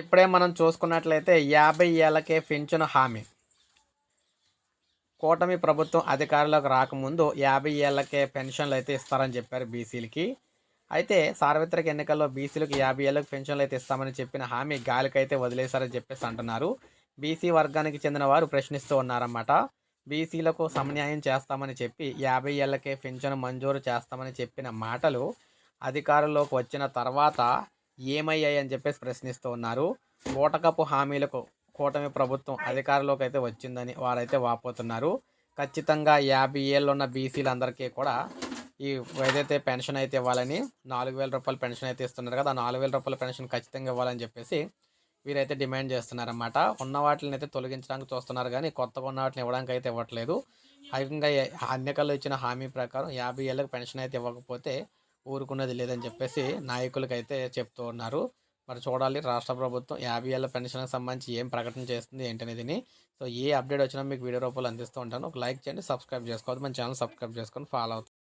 ఇప్పుడే మనం చూసుకున్నట్లయితే యాభై ఏళ్ళకే పింఛను హామీ. కూటమి ప్రభుత్వం అధికారంలోకి రాకముందు యాభై ఏళ్ళకే పెన్షన్లు అయితే ఇస్తారని చెప్పారు బీసీలకి. అయితే సార్వత్రిక ఎన్నికల్లో బీసీలకు యాభై ఏళ్ళకి పెన్షన్లు అయితే ఇస్తామని చెప్పిన హామీ గాలికైతే వదిలేశారని చెప్పేసి అంటున్నారు. బీసీ వర్గానికి చెందిన వారు ప్రశ్నిస్తూ ఉన్నారన్నమాట. బీసీలకు సమన్యాయం చేస్తామని చెప్పి యాభై ఏళ్ళకే పెన్షన్ మంజూరు చేస్తామని చెప్పిన మాటలు అధికారంలోకి వచ్చిన తర్వాత ఏమయ్యాయి అని చెప్పేసి ప్రశ్నిస్తూ ఉన్నారు. ఓటకపు హామీలకు కూటమి ప్రభుత్వం అధికారంలోకి అయితే వచ్చిందని వారైతే వాపోతున్నారు. ఖచ్చితంగా యాభై ఏళ్ళు ఉన్న బీసీలందరికీ కూడా ఈ ఏదైతే పెన్షన్ అయితే ఇవ్వాలని నాలుగు వేల రూపాయల పెన్షన్ అయితే ఇస్తున్నారు కదా ఆ నాలుగు వేల రూపాయల పెన్షన్ ఖచ్చితంగా ఇవ్వాలని చెప్పేసి వీరైతే డిమాండ్ చేస్తున్నారన్నమాట. ఉన్న వాటిని అయితే తొలగించడానికి చూస్తున్నారు కానీ కొత్తగా ఉన్న వాటిని ఇవ్వడానికి అయితే ఇవ్వట్లేదు. అధికంగా ఎన్నికల్లో ఇచ్చిన హామీ ప్రకారం యాభై ఏళ్ళకి పెన్షన్ అయితే ఇవ్వకపోతే ఊరుకున్నది లేదని చెప్పేసి నాయకులకైతే అయితే చెప్తూ ఉన్నారు. మరి చూడాలి రాష్ట్ర ప్రభుత్వం యాభై ఏళ్ళ పెన్షన్కి సంబంధించి ఏం ప్రకటన చేస్తుంది ఏంటనేదిని సో ఏ అప్డేట్ వచ్చినా మీకు వీడియో రూపంలో అందిస్తూ ఉంటాను. ఒక లైక్ చేయండి సబ్స్క్రైబ్ చేసుకోవద్దు. మన ఛానల్ సబ్స్క్రైబ్ చేసుకొని ఫాలో అవుతుంది